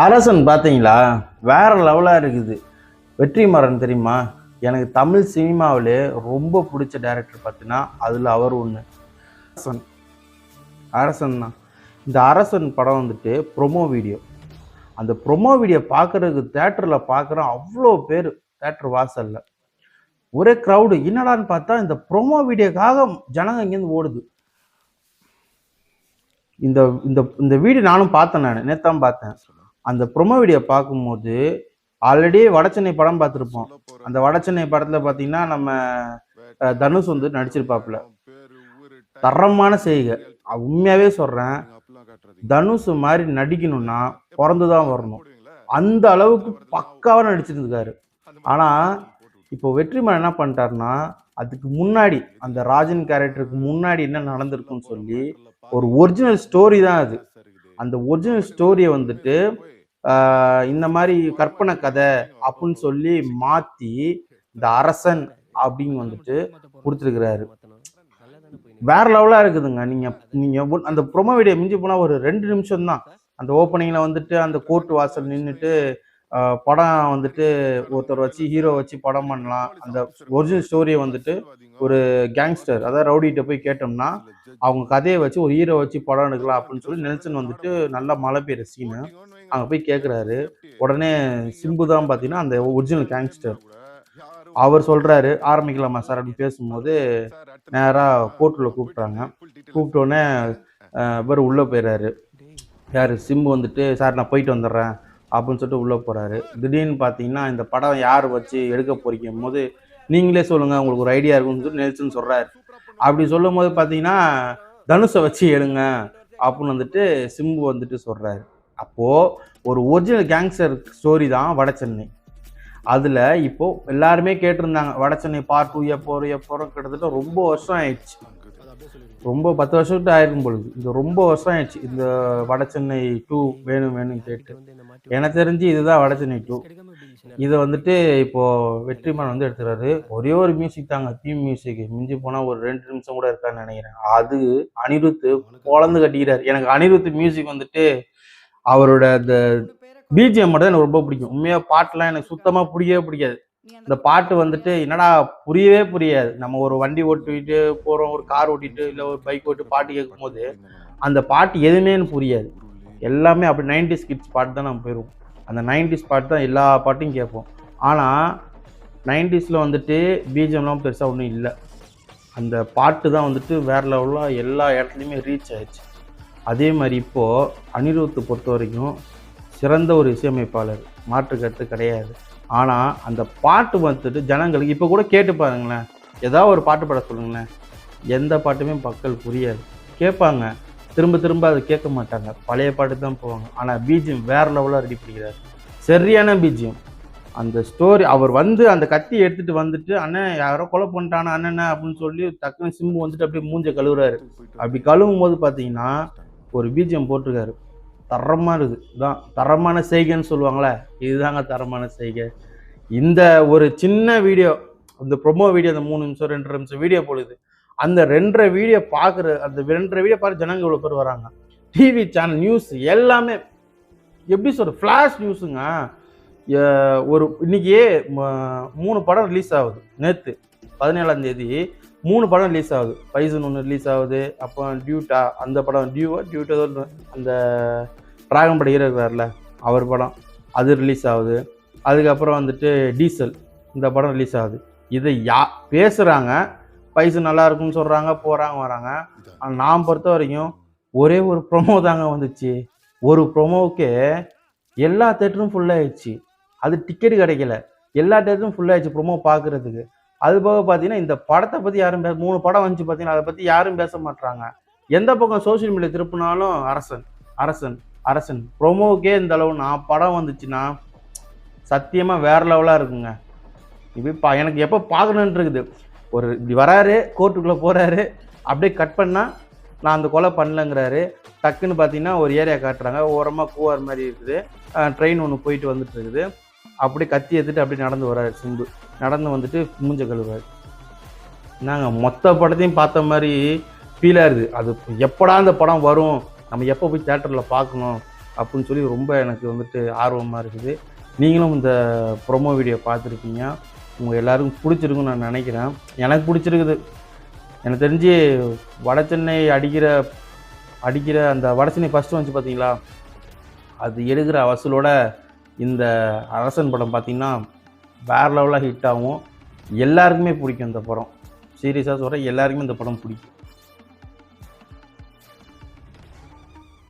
அரசன் பார்த்தீங்களா வேற லெவலாக இருக்குது. வெற்றிமாறன் தெரியுமா? எனக்கு தமிழ் சினிமாவிலே ரொம்ப பிடிச்ச டேரக்டர் பார்த்தீங்கன்னா அதில் அவர் ஒன்று அரசன். அரசன் தான். இந்த அரசன் படம் வந்துட்டு ப்ரொமோ வீடியோ அந்த ப்ரொமோ வீடியோ பார்க்குறதுக்கு தேட்டரில் பார்க்குற அவ்வளோ பேர் தேட்டர் வாசலில். ஒரே க்ரௌடு என்னடான்னு பார்த்தா இந்த ப்ரொமோ வீடியோக்காக ஜனங்க இங்கேருந்து ஓடுது. இந்த இந்த இந்த வீடியோ நானும் பார்த்தேன் நான். நேத்தான் பார்த்தேன். அந்த ப்ரொமோ வீடியோ பார்க்கும்போது ஆல்ரெடி வடச்சென்னை படம் பார்த்துருப்போம். அந்த வடச்சென்னை படத்தில் பார்த்தீங்கன்னா நம்ம தனுஷ் வந்து நடிச்சிருப்பாப்புல. தரமான செய்கை. அஹ் உண்மையாவே சொல்கிறேன் தனுஷ் மாதிரி நடிக்கணும்னா பிறந்து தான் வரணும். அந்த அளவுக்கு பக்காவாக நடிச்சிருந்துருக்காரு. ஆனால் இப்போ வெற்றிமாறன் என்ன பண்ணிட்டாருன்னா அதுக்கு முன்னாடி அந்த ராஜன் கேரக்டருக்கு முன்னாடி என்ன நடந்திருக்குன்னு சொல்லி ஒரு ஒரிஜினல் ஸ்டோரி தான் அது. அந்த ஒரிஜினல் ஸ்டோரியை வந்துட்டு இந்த மாதிரி கற்பனை கதை அப்படின்னு சொல்லி மாத்தி இந்த அரசன் அப்படின்னு வந்துட்டு கொடுத்துருக்கிறாரு. வேற லெவலா இருக்குதுங்க. நீங்க நீங்க அந்த ப்ரொமோ வீடியோ மிஞ்சி போனா ஒரு ரெண்டு நிமிஷம் தான். அந்த ஓப்பனிங்ல வந்துட்டு அந்த கோர்ட் வாசல் நின்றுட்டு படம் வந்துட்டு ஒருத்தர் வச்சு ஹீரோ வச்சு படம் பண்ணலாம். அந்த ஒரிஜினல் ஸ்டோரியை வந்துட்டு ஒரு கேங்ஸ்டர் அதாவது ரவுடிகிட்ட போய் கேட்டோம்னா அவங்க கதையை வச்சு ஒரு ஹீரோ வச்சு படம் எடுக்கலாம் அப்படின்னு சொல்லி நெல்சன் வந்துட்டு நல்லா மழை பெய்யுற சீனு அங்கே போய் கேட்குறாரு உடனே சிம்பு தான் பார்த்தீங்கன்னா அந்த ஒரிஜினல் கேங்ஸ்டர் அவர் சொல்கிறாரு ஆரம்பிக்கலாமா சார்? அப்படின்னு பேசும்போது நேராக கோர்ட்டில் கூப்பிட்றாங்க கூப்பிட்டோடனே இவர் உள்ளே போயிடுறாரு யார்? சிம்பு வந்துட்டு சார் நான் போயிட்டு வந்துடுறேன். அப்படின்னு சொல்லிட்டு உள்ளே போகிறாரு திடீர்னு பார்த்தீங்கன்னா இந்த படம் யார் வச்சு எடுக்க போறீங்க போது நீங்களே சொல்லுங்கள் உங்களுக்கு ஒரு ஐடியா இருக்கும்னு சொல்லி நெல்சன் சொல்கிறாரு அப்படி சொல்லும் போது பார்த்தீங்கன்னா தனுஷை வச்சு எடுங்க அப்படின்னு வந்துட்டு சிம்பு வந்துட்டு சொல்கிறாரு அப்போது ஒரு ஒரிஜினல் கேங்ஸ்டர் ஸ்டோரி தான் வடசென்னை அதில் இப்போ எல்லாருமே கேட்டிருந்தாங்க வடசென்னை பார்ட் டூ எப்போ எப்போ கிட்டத்தட்ட ரொம்ப வருஷம் ஆயிடுச்சு. ரொம்ப பத்து வருஷத்துக்கு ஆயிருக்கும் பொழுது. இந்த ரொம்ப வருஷம் ஆயிடுச்சு. இந்த வடசென்னை டூ வேணும் வேணும் கேட்டு. எனக்கு தெரிஞ்சு இதுதான் வட சென்னை டூ இதை வந்துட்டு இப்போ வெற்றிமாறன் வந்து எடுத்துறாரு. ஒரே ஒரு மியூசிக் தாங்க தீம் மியூசிக் மிஞ்சி போனா ஒரு ரெண்டு நிமிஷம் கூட இருக்கான்னு நினைக்கிறேன். அது அனிருத் பொழந்து கட்டிக்கிறாரு. எனக்கு அனிருத் மியூசிக் வந்துட்டு அவரோட அந்த பிஜிஎம் மட்டும் தான் எனக்கு ரொம்ப பிடிக்கும். உண்மையா பாட்டுலாம் எனக்கு சுத்தமா பிடிக்கவே பிடிக்காது. இந்த பாட்டு வந்துட்டு என்னடா புரியவே புரியாது. நம்ம ஒரு வண்டி ஓட்டிட்டு போறோம் ஒரு கார் ஓட்டிட்டு இல்லை ஒரு பைக் ஓட்டி பாட்டு கேட்கும் போது அந்த பாட்டு எதுவுமே எனக்கு புரியாது எல்லாமே அப்படி நைன்டிஸ் கிட்ஸ் பாட்டு தான் நம்ம போயிடுவோம் அந்த நைன்டிஸ் பாட்டு தான் எல்லா பாட்டையும் கேட்போம். ஆனால் நைன்டிஸில் வந்துட்டு பிஜிஎம்லாம் பெருசாக ஒன்றும் இல்லை. அந்த பாட்டு தான் வந்துட்டு வேற லெவலில் எல்லா இடத்துலையுமே ரீச் ஆயிடுச்சு. அதே மாதிரி இப்போது அனிருத்து பொறுத்த வரைக்கும் சிறந்த ஒரு இசையமைப்பாளர். மாற்று கருத்து கிடையாது. ஆனால் அந்த பாட்டு வந்துட்டு ஜனங்களுக்கு இப்போ கூட கேட்டு பாருங்களேன். ஏதாவது ஒரு பாட்டு பாட சொல்லுங்களேன். எந்த பாட்டுமே மக்கள் புரியாது. கேட்பாங்க. திரும்ப திரும்ப அதை கேட்க மாட்டாங்க. பழைய பாட்டு தான் போவாங்க. ஆனால் பீஜியம் வேற லெவலாக ரெடி பண்ணிக்கிறார். சரியான பீஜியம் அந்த ஸ்டோரி அவர் வந்து அந்த கத்தி எடுத்துட்டு வந்துட்டு அண்ணன் யாரோ கொலை பண்ணிட்டானா அண்ணன் அப்படின்னு சொல்லி டக்குன்னு சிம்பு வந்துட்டு அப்படியே மூஞ்ச கழுவுறாரு. அப்படி கழுவும் போது பார்த்தீங்கன்னா ஒரு பீஜியம் போட்டிருக்காரு. தரமாக இருக்குது. இதான் தரமான செய்கைன்னு சொல்லுவாங்களே இதுதாங்க தரமான செய்கை. இந்த ஒரு சின்ன வீடியோ இந்த ப்ரொமோ வீடியோ அந்த மூணு நிமிஷம் ரெண்டு நிமிஷம் வீடியோ போடுது. அந்த ரெண்டரை வீடியோ பார்க்குற அந்த ரெண்டரை வீடியோ பார்த்து ஜனங்க இவ்வளோ பேர் வராங்க. டிவி சேனல் நியூஸ் எல்லாமே. எப்படி சொல்கிற ஃப்ளாஷ் நியூஸுங்க ஒரு இன்னைக்கு ம- மூணு படம் ரிலீஸ் ஆகுது. நேற்று பதினேழாம் தேதி மூணு படம் ரிலீஸ் ஆகுது. பைசன் ஒன்று ரிலீஸ் ஆகுது. அப்போ டியூட்டா அந்த படம் டியூவா டியூட்டா அந்த டிராகன் படம் ஹீரோ அவர் படம். அது ரிலீஸ் ஆகுது. அதுக்கப்புறம் வந்துட்டு டீசல் இந்த படம் ரிலீஸ் ஆகுது. இதை யா பேசுகிறாங்க பைசு நல்லா இருக்கும்னு சொல்கிறாங்க போகிறாங்க வராங்க. ஆனால் நான் பொறுத்த வரைக்கும் ஒரே ஒரு ப்ரொமோ தாங்க வந்துச்சு. ஒரு ப்ரொமோவுக்கு எல்லா தேட்டரும் ஃபுல்லாகிடுச்சு அது டிக்கெட் கிடைக்கல. எல்லா தேட்டரும் ஃபுல்லாகிடுச்சு ப்ரொமோ பார்க்குறதுக்கு அது போக பார்த்தீங்கன்னா இந்த படத்தை பற்றி யாரும் பேச மூணு படம் வந்துச்சு பார்த்தீங்கன்னா அதை பற்றி யாரும் பேச மாட்றாங்க. எந்த பக்கம் சோஷியல் மீடியா திருப்பினாலும் அரசன் அரசன் அரசன். ப்ரொமோவுக்கே இந்த அளவு நான் படம் வந்துச்சுன்னா சத்தியமாக வேற லெவலாக இருக்குங்க. இப்போ பா எனக்கு எப்போ பார்க்கணுன்ட்டு இருக்குது. ஒரு இப்படி வராரு கோர்ட்டுக்குள்ளே போகிறாரு அப்படியே கட் பண்ணால் நான் அந்த கொலை பண்ணலங்கிறாரு. டக்குன்னு பார்த்தீங்கன்னா ஒரு ஏரியா காட்டுறாங்க. ஓரமாக கூவார் மாதிரி இருக்குது. ட்ரெயின் ஒன்று போயிட்டு வந்துட்டு இருக்குது. அப்படியே கத்தி எடுத்துட்டு அப்படியே நடந்து வர்றாரு சிம்பு. நடந்து வந்துட்டு மூஞ்ச கழுவுறாரு. நாங்கள் மொத்த படத்தையும் பார்த்த மாதிரி ஃபீல் இருக்குது. அது எப்படா அந்த படம் வரும்? நம்ம எப்போ போய் தேட்டரில் பார்க்கணும்? அப்படின்னு சொல்லி ரொம்ப எனக்கு வந்துட்டு ஆர்வமாக இருக்குது. நீங்களும் இந்த ப்ரொமோ வீடியோ பார்த்துருக்கீங்க. உங்கள் எல்லாருக்கும் பிடிச்சிருக்குன்னு நான் நினைக்கிறேன். எனக்கு பிடிச்சிருக்குது. எனக்கு தெரிஞ்சு வடசென்னை அடிக்கிற அடிக்கிற அந்த வட சென்னை ஃபஸ்ட்டு வந்துச்சு பார்த்தீங்களா அது எடுக்கிற வசூலோட இந்த அரசன் படம் பார்த்திங்கன்னா வேற லெவலாக ஹிட் ஆகும். எல்லாருக்குமே பிடிக்கும் இந்த படம். சீரியஸாக சொல்கிறேன் எல்லாருக்குமே இந்த படம் பிடிக்கும்.